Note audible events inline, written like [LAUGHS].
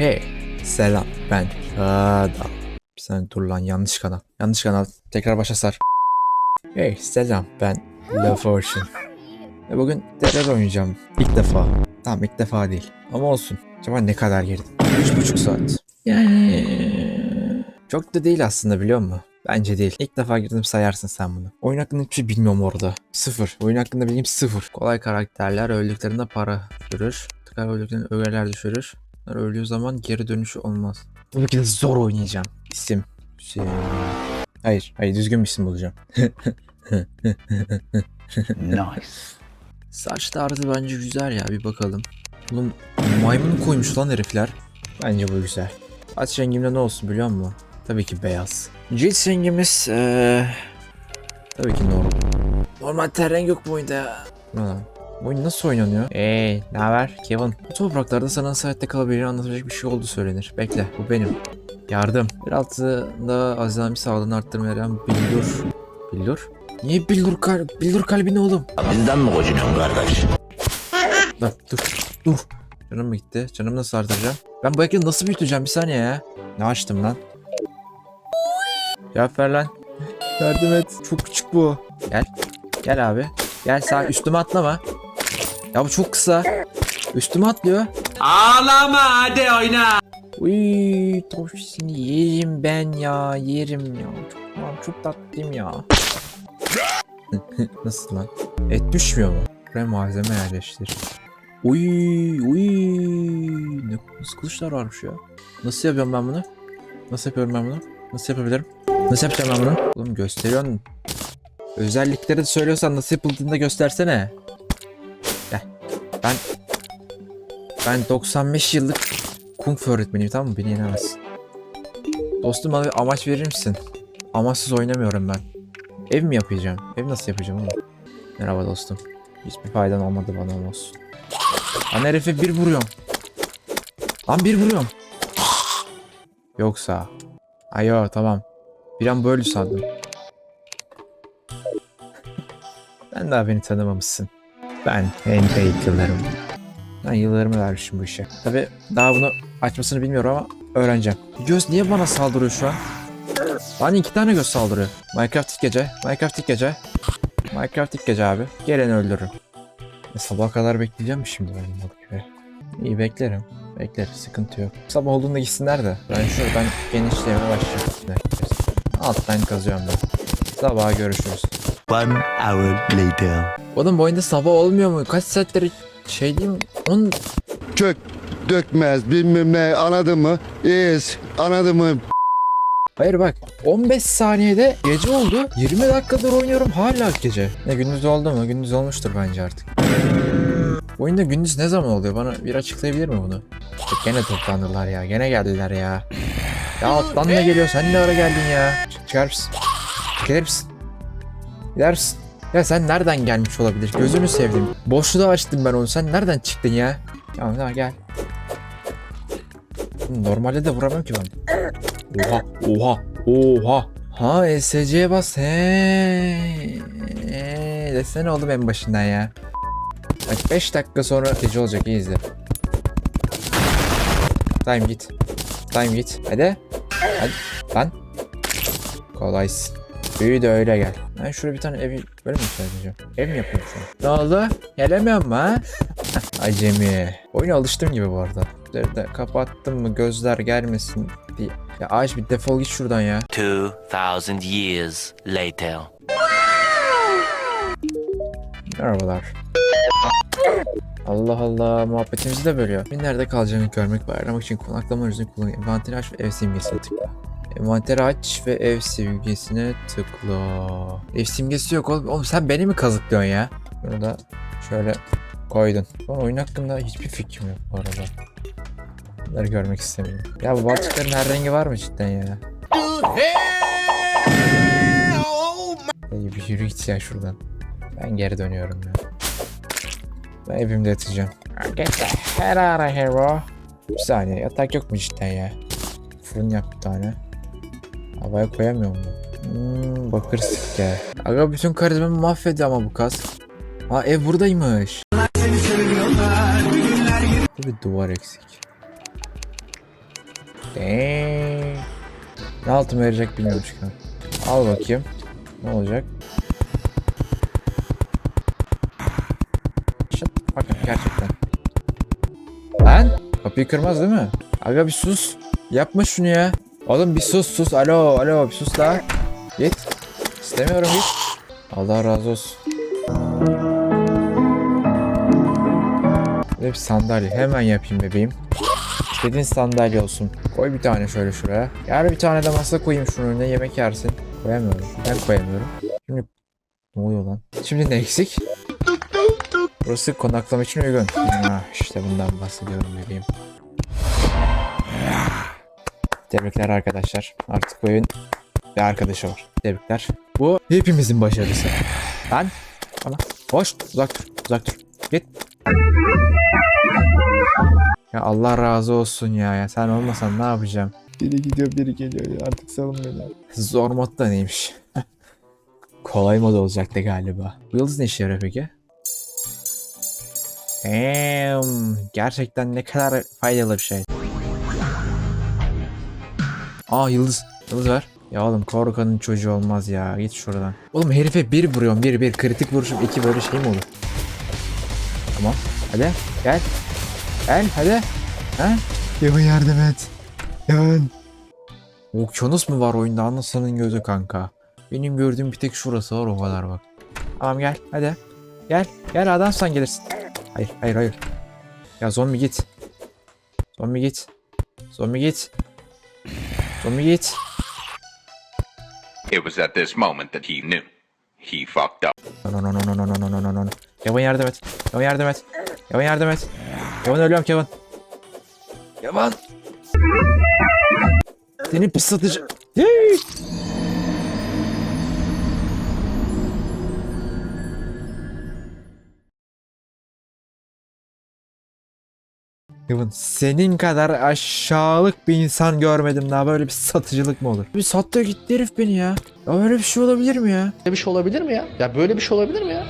Hey, selam ben Adam. Bir saniye dur lan yanlış kanal. Yanlış kanal. Tekrar başa sar. Hey, selam ben Love Ocean. Ve bugün terör oynayacağım. İlk defa. Tamam ilk defa değil. Ama olsun. Acaba ne kadar girdim? Üç buçuk saat. Yani... Çok da değil aslında biliyor musun? Bence değil. İlk defa girdim sayarsın sen bunu. Oyun hakkında hiçbir şey bilmiyorum orada. Sıfır. Oyun hakkında bilgim sıfır. Kolay karakterler öldüklerinde para düşürür. Tıkar öldüklerinde ögeler düşürür. Bunlar öldüğü zaman geri dönüşü olmaz. Tabii ki de zor oynayacağım. İsim. Şey... Hayır. Hayır düzgün bir isim bulacağım. [LAUGHS] Nice. Saç tarzı bence güzel ya bir bakalım. Oğlum maymun koymuş lan herifler. Bence bu güzel. Saç rengimde ne olsun biliyor musun? Tabii ki beyaz. Cilt rengimiz eee tabii ki normal. Normal ten renk yok bu oyunda ya. Lan? Bu oyun nasıl oynanıyor? Eee ne haber Kevin? Bu topraklarda sana hayatta kalabileceğini anlatacak bir şey oldu söylenir. Bekle bu benim. Yardım. Bir altında azami sağlığını arttırmaya yarayan Bildur. Bildur? Niye Bildur, kal Bildur kalbi ne oğlum? Bizden mi gocunuyorsun kardeş? Lan dur dur. Canım mı gitti? Canımı nasıl artıracağım? Ben bu ekranı nasıl büyüteceğim bir saniye ya. Ne açtım lan? Cevap ver lan. Yardım et. Çok küçük bu. Gel. Gel abi. Gel sağ üstüme atlama. Ya bu çok kısa. Üstüme atlıyor. Ağlama hadi oyna. Uy, tavşisini yerim ben ya. Yerim ya. Çok, lan çok tatlıyım ya. [LAUGHS] Nasıl lan? Et düşmüyor mu? Buraya malzeme yerleştir. Uy, uy. Ne nasıl kılıçlar varmış ya. Nasıl yapıyorum ben bunu? Nasıl yapıyorum ben bunu? Nasıl yapabilirim? Nasıl yapacağım ben bunu? Oğlum gösteriyorsun. Özellikleri de söylüyorsan nasıl yapıldığını da göstersene. Ben ben 95 yıllık Kung Fu öğretmeniyim tamam mı? Beni yenemezsin. Dostum bana bir amaç verir misin? Amaçsız oynamıyorum ben. Ev mi yapacağım? Ev nasıl yapacağım oğlum? Merhaba dostum. Hiçbir faydan olmadı bana olsun. Lan herife bir vuruyorum. Lan bir vuruyorum. Yoksa. Ayo tamam. Bir an böyle sandım. [LAUGHS] Ben daha beni tanımamışsın. Ben Henry yıllarım. Ben yıllarımı vermişim bu işe. Tabi daha bunu açmasını bilmiyorum ama öğreneceğim. Göz niye bana saldırıyor şu an? Lan iki tane göz saldırıyor. Minecraft ilk gece. Minecraft ilk gece. Minecraft ilk gece abi. Geleni öldürürüm. E, sabaha kadar bekleyeceğim mi şimdi ben bu balık İyi beklerim. Beklerim sıkıntı yok. Sabah olduğunda gitsinler de. Ben şuradan genişlemeye başlayayım. Alttan kazıyorum ben. Sabaha görüşürüz. One hour later. Oğlum bu oyunda sabah olmuyor mu? Kaç saattir şey diyeyim? On... kök dökmez bilmem ne anladın mı? İyiyiz anladın mı? Hayır bak 15 saniyede gece oldu. 20 dakikadır oynuyorum hala gece. Ne gündüz oldu mu? Gündüz olmuştur bence artık. Bu oyunda gündüz ne zaman oluyor? Bana bir açıklayabilir mi bunu? İşte gene toplandılar ya. Gene geldiler ya. Ya alttan ne geliyor? Sen ne ara geldin ya? Çık- Çıkar mısın? Gider misin? Gider misin? Ya sen nereden gelmiş olabilir? Gözünü sevdim. Boşluğa açtım ben onu. Sen nereden çıktın ya? Tamam tamam gel. Normalde de vuramam ki ben. Oha, oha, oha. Ha ESC'ye bas. He. Ee, desene oğlum en başından ya. Bak 5 dakika sonra gece olacak iyi izle. Time git. Time git. Hadi. Hadi. Lan. Kolaysın. Büyü de öyle gel. Ben şuraya bir tane evi böyle mi edeceğim? Ev mi yapıyorum şu an? Ne oldu? Gelemiyor mu ha? [LAUGHS] Acemi. Oyuna alıştım gibi bu arada. Gözleri kapattım mı gözler gelmesin diye. Ya ağaç bir defol git şuradan ya. 2000 years later. Merhabalar. Allah Allah muhabbetimizi de bölüyor. Nerede kalacağını görmek ve ayarlamak için konaklama aracını kullan. Envanteri aç ve ev simgesine tıkla. Envanteri aç ve ev simgesine tıkla. Ev simgesi yok oğlum. Oğlum sen beni mi kazıklıyorsun ya? Bunu da şöyle koydun. Ben oyun hakkında hiçbir fikrim yok bu arada. Bunları görmek istemiyorum. Ya bu balçıkların her rengi var mı cidden ya? Ey bir yürü git ya şuradan. Ben geri dönüyorum ya. Ben evimde yatacağım. Get the hell out of here bro. Bir saniye yatak yok mu cidden ya? Fırın yap bir tane. Havaya koyamıyor mu? Hmm, bakır sikke. Aga bütün karizmamı mahvediyor ama bu kas. Ha ev buradaymış. Bir duvar eksik. Eee. Ne altın verecek bilmiyorum an. Al bakayım. Ne olacak? Şut. Bakın gerçekten. Lan kapıyı kırmaz değil mi? Aga bir sus. Yapma şunu ya. Oğlum bir sus sus. Alo alo bir sus da. Git. İstemiyorum git. Allah razı olsun. Bir sandalye hemen yapayım bebeğim. İstediğin sandalye olsun. Koy bir tane şöyle şuraya. Yar bir tane de masa koyayım şunun önüne yemek yersin. Koyamıyorum. Ben koyamıyorum. Şimdi ne oluyor lan? Şimdi ne eksik? Burası konaklama için uygun. Ah, işte bundan bahsediyorum bebeğim. Tebrikler arkadaşlar. Artık evin bir arkadaşı var. Tebrikler. Bu hepimizin başarısı. Lan. Ama hoş. Uzak dur. Uzak dur. Git. Ya Allah razı olsun ya. ya sen olmasan ne yapacağım? Biri gidiyor biri geliyor ya. Artık savun beni. Zor mod da neymiş? [LAUGHS] Kolay mod olacaktı galiba. Bu yıldız ne işe yarıyor peki? Damn. Gerçekten ne kadar faydalı bir şey. Aa yıldız. Yıldız ver. Ya oğlum korkanın çocuğu olmaz ya. Git şuradan. Oğlum herife bir vuruyorum. Bir bir kritik vuruşum. iki böyle şey mi olur? Tamam. Hadi gel. Gel hadi. Ha? Yaman yardım et. Yaman. Okyanus mu var oyunda anasının gözü kanka. Benim gördüğüm bir tek şurası var o kadar bak. Tamam gel hadi. Gel. Gel adamsan gelirsin. Hayır hayır hayır. Ya zombi git. Zombi git. Zombi git. Zombi git. It was at this moment that he knew. He fucked up. No no no no no no no no no no. Kevin yardım et. Kevin yardım et. Kevin yardım et. Kevin ölüyorum Kevin. Kevin. Seni pis satıcı. Hey! Kevin senin kadar aşağılık bir insan görmedim daha böyle bir satıcılık mı olur? Bir sattı gitti herif beni ya. Ya böyle bir şey olabilir mi ya? Böyle bir şey olabilir mi ya? Ya böyle bir şey olabilir mi ya?